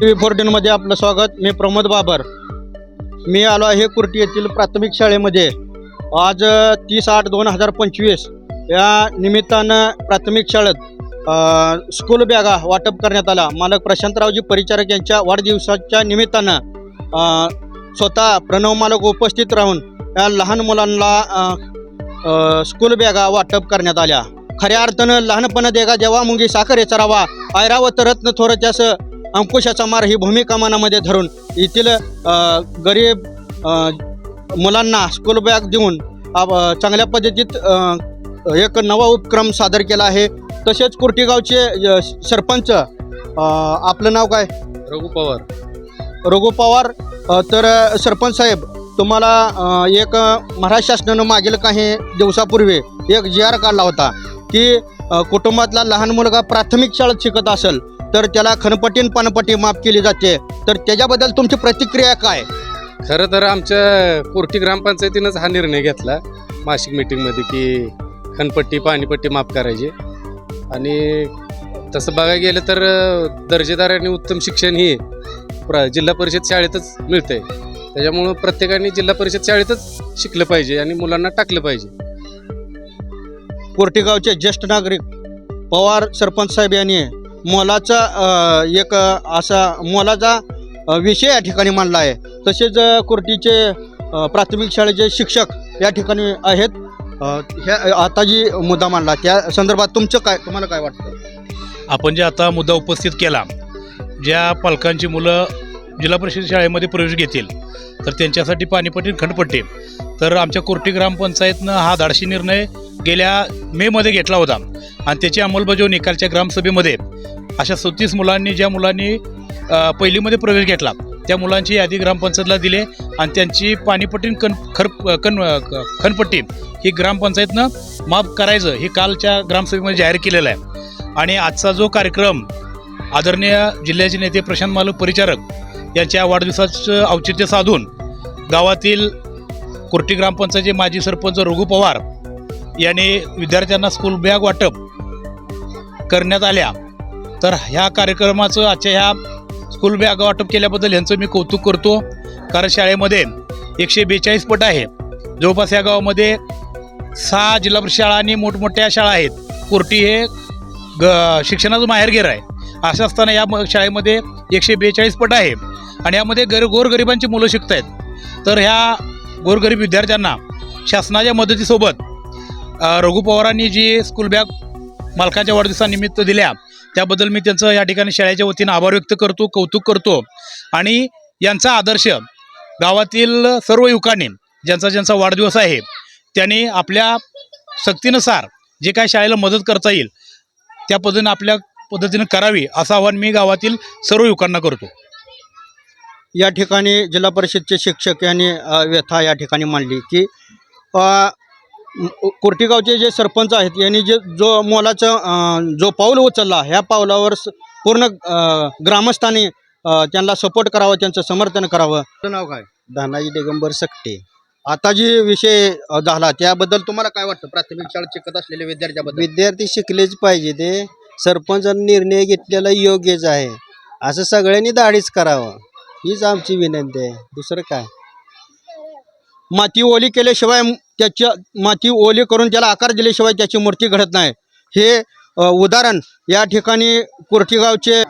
T V फोर्टीनमध्ये आपलं स्वागत. मी प्रमोद बाबर. मी आलो आहे कुर्टी येथील प्राथमिक शाळेमध्ये. आज तीस आठ दोन हजार पंचवीस या निमित्तानं प्राथमिक शाळेत स्कूल बॅगा वाटप करण्यात आला. मालक प्रशांतरावजी परिचारक यांच्या वाढदिवसाच्या निमित्तानं स्वतः प्रणव मालक उपस्थित राहून या लहान मुलांना स्कूल बॅगा वाटप करण्यात आल्या. खऱ्या अर्थानं लहानपणा देगा देवा मुंगी साखरे चरावा ऐरावत रत्न थोरच्यास अंकुशाचा मार ही भूमिका मनामध्ये धरून येथील गरीब मुलांना स्कूल बॅग देऊन चांगल्या पद्धतीत एक नवा उपक्रम सादर केला आहे. तसेच कुर्टीगावचे सरपंच आपलं नाव काय? रघु पवार. रघु पवार तर सरपंच साहेब तुम्हाला एक महाराष्ट्र शासनानं मागील काही दिवसापूर्वी एक जी आर काढला होता की कुटुंबातला लहान मुलगा प्राथमिक शाळेत शिकत असेल. तर त्याला खनपट्टीन पानपट्टी माफ केली जाते. तर त्याच्याबद्दल तुमची प्रतिक्रिया काय? खरं तर आमच्या कोर्टी ग्रामपंचायतीनंच हा निर्णय घेतला मासिक मीटिंगमध्ये की खनपट्टी पाणीपट्टी माफ करायची. आणि तसं बघायला गेलं तर दर्जेदार आणि उत्तम शिक्षण ही प्र जिल्हा परिषद शाळेतच मिळतंय. त्याच्यामुळं प्रत्येकाने जिल्हा परिषद शाळेतच शिकलं पाहिजे आणि मुलांना टाकलं पाहिजे. कोर्टीगावचे ज्येष्ठ नागरिक पवार सरपंच साहेब यांनी मोलाचा एक असा मोलाचा विषय या ठिकाणी मांडला आहे. तसेच कुर्टीचे प्राथमिक शाळेचे शिक्षक या ठिकाणी आहेत. ह्या आता जी मुद्दा मांडला त्या संदर्भात तुमचं काय तुम्हाला काय वाटतं? आपण जे आता मुद्दा उपस्थित केला ज्या पालकांची मुलं जिल्हा परिषद शाळेमध्ये प्रवेश घेतील तर त्यांच्यासाठी पाणीपट्टी खंडपट्टी. तर आमच्या कोर्टी ग्रामपंचायतनं हा धाडशी निर्णय गेल्या मेमध्ये घेतला होता. आणि त्याची अंमलबजावणी कालच्या ग्रामसभेमध्ये अशा सत्तीस मुलांनी ज्या मुलांनी पहिलीमध्ये प्रवेश घेतला त्या मुलांची यादी ग्रामपंचायतला दिले आणि त्यांची पाणीपट्टी कन खर कन खनपट्टी ही ग्रामपंचायतनं माफ करायचं हे कालच्या ग्रामसभेमध्ये जाहीर केलेलं आहे. आणि आजचा जो कार्यक्रम आदरणीय जिल्ह्याचे नेते प्रशांत मालक परिचारक यांच्या वाढदिवसाचं औचित्य साधून गावातील कुर्टी ग्रामपंचायतचे माजी सरपंच रघु पवार यांनी विद्यार्थ्यांना स्कूल बॅग वाटप करण्यात आल्या. तर ह्या कार्यक्रमाचं आजच्या ह्या स्कूल बॅग वाटप केल्याबद्दल यांचं मी कौतुक करतो. कारण शाळेमध्ये एकशे बेचाळीस पट आहे. जवळपास या गावामध्ये सहा जिल्हा परिषद शाळा आणि मोठमोठ्या शाळा आहेत. कोर्टी हे ग शिक्षणाचं माहेरघेर आहे. असं असताना या म- शाळेमध्ये एकशे बेचाळीस पट आहे. आणि यामध्ये गर गोरगरिबांची मुलं शिकत आहेत तर ह्या गोरगरीब विद्यार्थ्यांना शासनाच्या मदतीसोबत रघु पवारांनी जी स्कूल बॅग मालकाच्या वाढदिवसानिमित्त दिल्या त्याबद्दल मी त्यांचं या ठिकाणी शाळेच्या वतीनं आभार व्यक्त करतो कौतुक करतो. आणि यांचा आदर्श गावातील सर्व युवकांनी ज्यांचा ज्यांचा वाढदिवस आहे त्यांनी आपल्या सक्तीनुसार जे काय शाळेला मदत करता येईल त्या पद्धतीनं आपल्या पद्धतीनं करावी असं आवाहन मी गावातील सर्व युवकांना करतो. या ठिकाणी जिल्हा परिषदचे शिक्षक यांनी व्यथा या ठिकाणी मांडली की कोर्टीगावचे जे सरपंच आहेत यांनी जे जो मोलाचं जो पाऊल उचलला ह्या पावलावर स- पूर्ण ग्रामस्थांनी त्यांना सपोर्ट करावं त्यांचं समर्थन करावं. नाव काय? धानाजी दिगंबर सकटे. आता जी विषय झाला त्याबद्दल तुम्हाला काय वाटतं? प्राथमिक शाळेत शिकत असलेल्या विद्यार्थ्याबद्दल. विद्यार्थी शिकलेच पाहिजे ते. सरपंचाने निर्णय घेतलेला योग्यच आहे. असं सगळ्यांनी दाढीच करावं. हीच आमची विनंती आहे. दुसरं काय? माती ओली केल्याशिवाय त्याच्या माती ओली करून त्याला आकार दिल्याशिवाय त्याची मूर्ती घडत नाही. हे उदाहरण या ठिकाणी कुर्टीगावचे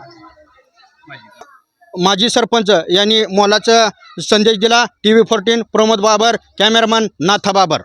माजी सरपंच यांनी मोलाचा संदेश दिला. T V fourteen Pramod Babar cameraman Natha Babar.